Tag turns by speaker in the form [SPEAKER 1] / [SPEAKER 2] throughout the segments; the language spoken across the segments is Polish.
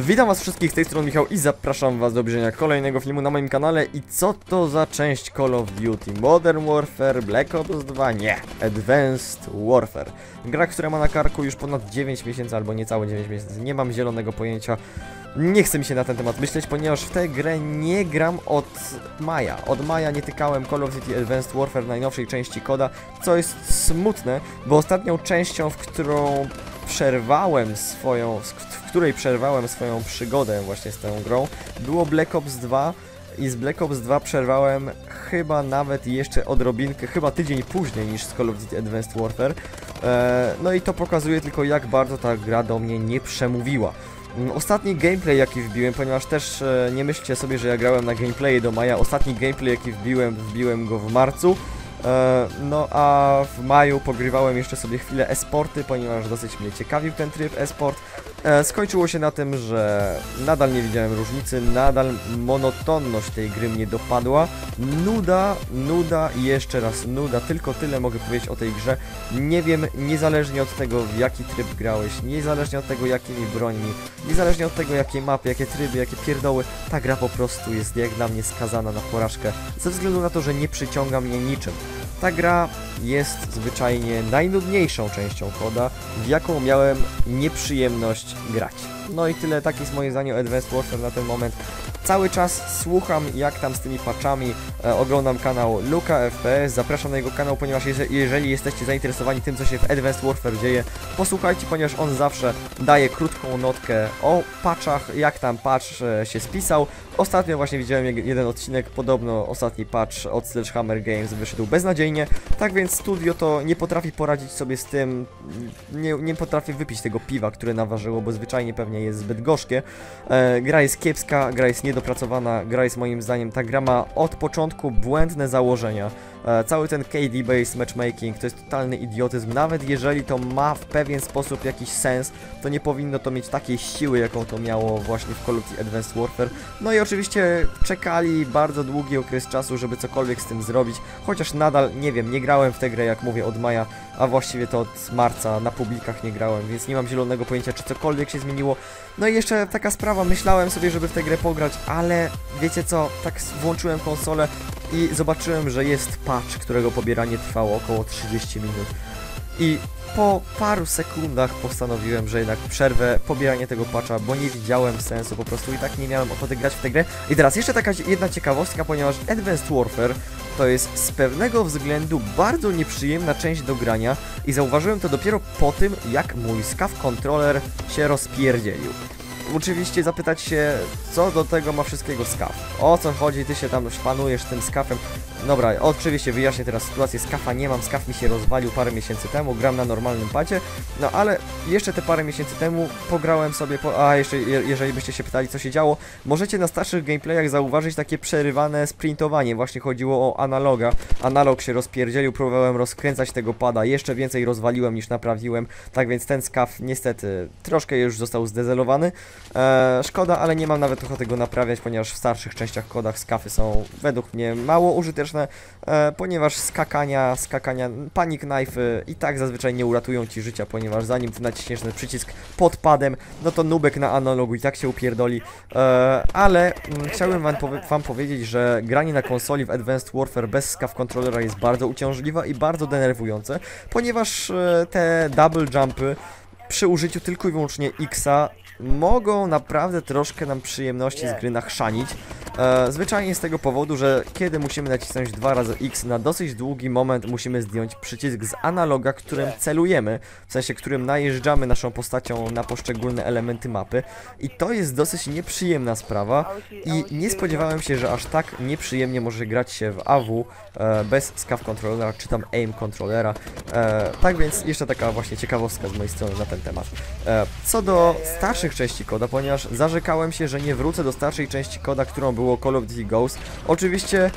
[SPEAKER 1] Witam was wszystkich, z tej strony Michał i zapraszam was do obejrzenia kolejnego filmu na moim kanale i co to za część Call of Duty? Modern Warfare, Black Ops 2? Nie, Advanced Warfare. Gra, która ma na karku już ponad 9 miesięcy albo niecałe 9 miesięcy, nie mam zielonego pojęcia. Nie chce mi się na ten temat myśleć, ponieważ w tę grę nie gram od maja. Od maja nie tykałem Call of Duty Advanced Warfare najnowszej części koda, co jest smutne, bo ostatnią częścią, w którą przerwałem swoją, której przerwałem swoją przygodę właśnie z tą grą, było Black Ops 2 i z Black Ops 2 przerwałem chyba nawet jeszcze odrobinkę, chyba tydzień później niż z Call of Duty Advanced Warfare. E, no i to pokazuje tylko jak bardzo ta gra do mnie nie przemówiła. Mm, Ostatni gameplay jaki wbiłem, ponieważ też e, nie myślcie sobie, że ja grałem na gameplaye do maja, ostatni gameplay jaki wbiłem, wbiłem go w marcu. E, no a w maju pogrywałem jeszcze sobie chwilę esporty, ponieważ dosyć mnie ciekawił ten tryb esport. E, skończyło się na tym, że nadal nie widziałem różnicy, nadal monotonność tej gry mnie dopadła. Nuda, nuda i jeszcze raz nuda, tylko tyle mogę powiedzieć o tej grze. Nie wiem, niezależnie od tego w jaki tryb grałeś, niezależnie od tego jakimi brońmi, niezależnie od tego jakie mapy, jakie tryby, jakie pierdoły, ta gra po prostu jest jak dla mnie skazana na porażkę, ze względu na to, że nie przyciąga mnie niczym. Ta gra jest zwyczajnie najnudniejszą częścią koda, w jaką miałem nieprzyjemność grać. No i tyle, tak jest moje zdanie o Advanced Warfare na ten moment. Cały czas słucham jak tam z tymi patchami, e, oglądam kanał Luka FPS, zapraszam na jego kanał, ponieważ jeże- jeżeli jesteście zainteresowani tym, co się w Advanced Warfare dzieje, posłuchajcie, ponieważ on zawsze daje krótką notkę o patchach, jak tam patch e, się spisał. Ostatnio właśnie widziałem jeden odcinek, podobno ostatni patch od Sledgehammer Games wyszedł beznadziejnie, tak więc studio to nie potrafi poradzić sobie z tym, nie, nie potrafi wypić tego piwa, które naważyło, bo zwyczajnie pewnie jest zbyt gorzkie. E, gra jest kiepska, gra jest niedopracowana, gra jest moim zdaniem, ta gra ma od początku błędne założenia. E, cały ten KD-based matchmaking to jest totalny idiotyzm, nawet jeżeli to ma w pewien sposób jakiś sens, to nie powinno to mieć takiej siły, jaką to miało właśnie w Call of Duty Advanced Warfare. No i oczywiście czekali bardzo długi okres czasu, żeby cokolwiek z tym zrobić, chociaż nadal, nie wiem, nie grałem w tę grę, jak mówię, od maja, a właściwie to od marca na publikach nie grałem, więc nie mam zielonego pojęcia, czy cokolwiek się zmieniło. No i jeszcze taka sprawa, myślałem sobie, żeby w tę grę pograć, ale wiecie co, tak włączyłem konsolę i zobaczyłem, że jest patch, którego pobieranie trwało około 30 minut. I po paru sekundach postanowiłem, że jednak przerwę pobieranie tego patcha, bo nie widziałem sensu po prostu i tak nie miałem ochoty grać w tę grę. I teraz jeszcze taka jedna ciekawostka, ponieważ Advanced Warfare to jest z pewnego względu bardzo nieprzyjemna część do grania i zauważyłem to dopiero po tym, jak mój SCAF controller się rozpierdzielił. Oczywiście zapytać się, co do tego ma wszystkiego skaf. O co chodzi, ty się tam szpanujesz tym skafem. Dobra, oczywiście wyjaśnię teraz sytuację. Skafa nie mam, skaf mi się rozwalił parę miesięcy temu, gram na normalnym pacie. No ale jeszcze te parę miesięcy temu pograłem sobie, po... a jeszcze je, jeżeli byście się pytali co się działo, możecie na starszych gameplayach zauważyć takie przerywane sprintowanie. Właśnie chodziło o analoga. Analog się rozpierdzielił, próbowałem rozkręcać tego pada, jeszcze więcej rozwaliłem niż naprawiłem. Tak więc ten skaf niestety troszkę już został zdezelowany. E, szkoda, ale nie mam nawet ochoty go naprawiać, ponieważ w starszych częściach kodach skafy są według mnie mało użyteczne, e, ponieważ skakania, skakania, panic knife i tak zazwyczaj nie uratują ci życia, ponieważ zanim naciśniesz ten przycisk pod padem, no to nubek na analogu i tak się upierdoli. E, ale mm, chciałbym wam, powie wam powiedzieć, że granie na konsoli w Advanced Warfare bez skaw kontrolera jest bardzo uciążliwe i bardzo denerwujące, ponieważ e, te double jumpy przy użyciu tylko i wyłącznie Xa mogą naprawdę troszkę nam przyjemności z gry nachrzanić. E, zwyczajnie z tego powodu, że kiedy musimy nacisnąć dwa razy X na dosyć długi moment musimy zdjąć przycisk z analoga, którym celujemy, w sensie którym najeżdżamy naszą postacią na poszczególne elementy mapy i to jest dosyć nieprzyjemna sprawa
[SPEAKER 2] i nie spodziewałem
[SPEAKER 1] się, że aż tak nieprzyjemnie może grać się w AW e, bez scav controllera czy tam aim controllera. E, tak więc jeszcze taka właśnie ciekawostka z mojej strony na ten temat. E, co do starszych części koda, ponieważ zarzekałem się, że nie wrócę do starszej części koda, którą było Call of Duty Ghost. Oczywiście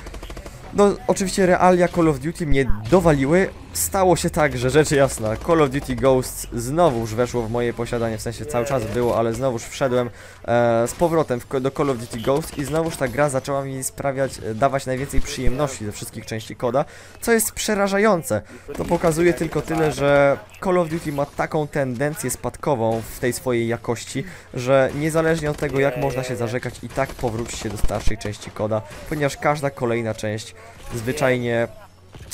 [SPEAKER 1] no, oczywiście realia Call of Duty mnie dowaliły, stało się tak, że rzecz jasna, Call of Duty Ghosts znowuż weszło w moje posiadanie, w sensie cały czas było, ale znowuż wszedłem e, z powrotem w, do Call of Duty Ghosts i znowuż ta gra zaczęła mi sprawiać, e, dawać najwięcej przyjemności ze wszystkich części koda, co jest przerażające. To pokazuje tylko tyle, że Call of Duty ma taką tendencję spadkową w tej swojej jakości, że niezależnie od tego jak można się zarzekać i tak powróci się do starszej części koda, ponieważ każda kolejna część zwyczajnie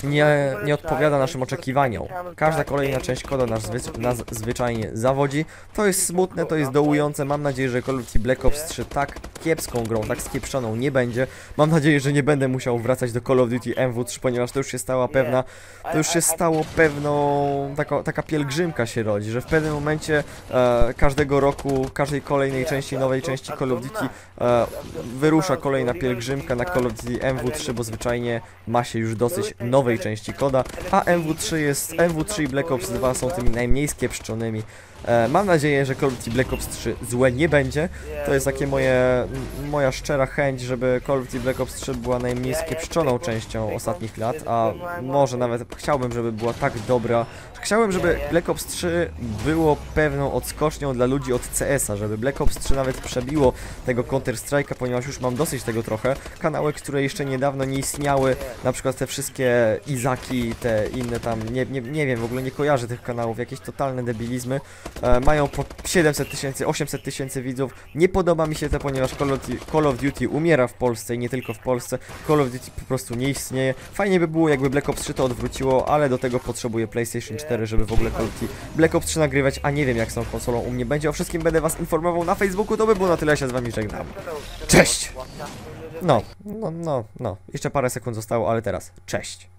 [SPEAKER 1] nie, nie odpowiada naszym oczekiwaniom. Każda kolejna część koda nas, zwy, nas zwyczajnie zawodzi. To jest smutne, to jest dołujące. Mam nadzieję, że Call of Duty Black Ops 3 tak kiepską grą, tak skieprzoną nie będzie. Mam nadzieję, że nie będę musiał wracać do Call of Duty MW3, ponieważ to już się stała pewna,
[SPEAKER 2] to już się stało
[SPEAKER 1] pewną, taka, taka pielgrzymka się rodzi, że w pewnym momencie e, każdego roku, każdej kolejnej części, nowej części Call of Duty e, wyrusza kolejna pielgrzymka na Call of Duty MW3, bo zwyczajnie ma się już dosyć nowej części koda, a MW3 jest, MW3 i Black Ops 2 są tymi najmniej skiepszczonymi. E, mam nadzieję, że Call of Duty Black Ops 3 złe nie będzie.
[SPEAKER 2] To jest takie
[SPEAKER 1] moje, moja szczera chęć, żeby Call of Duty Black Ops 3 była najmniej skiepszczoną częścią ostatnich lat, a może nawet chciałbym, żeby była tak dobra. Chciałbym, żeby Black Ops 3 było pewną odskocznią dla ludzi od CS-a, żeby Black Ops 3 nawet przebiło tego Counter Strike'a, ponieważ już mam dosyć tego trochę. Kanały, które jeszcze niedawno nie istniały, na przykład te wszystkie Izaki, te inne tam, nie, nie, nie wiem, w ogóle nie kojarzę tych kanałów, jakieś totalne debilizmy, e, mają po 700 tysięcy, 800 tysięcy widzów. Nie podoba mi się to, ponieważ Call of, Duty, Call of Duty umiera w Polsce i nie tylko w Polsce. Call of Duty po prostu nie istnieje. Fajnie by było, jakby Black Ops 3 to odwróciło, ale do tego potrzebuję PlayStation 4, żeby w ogóle Call of Duty Black Ops 3 nagrywać, a nie wiem jak z tą konsolą u mnie będzie. O wszystkim będę was informował na Facebooku, to by było na tyle, ja się z wami żegnam.
[SPEAKER 2] Cześć! No,
[SPEAKER 1] no, no, no. Jeszcze parę sekund zostało, ale teraz. Cześć.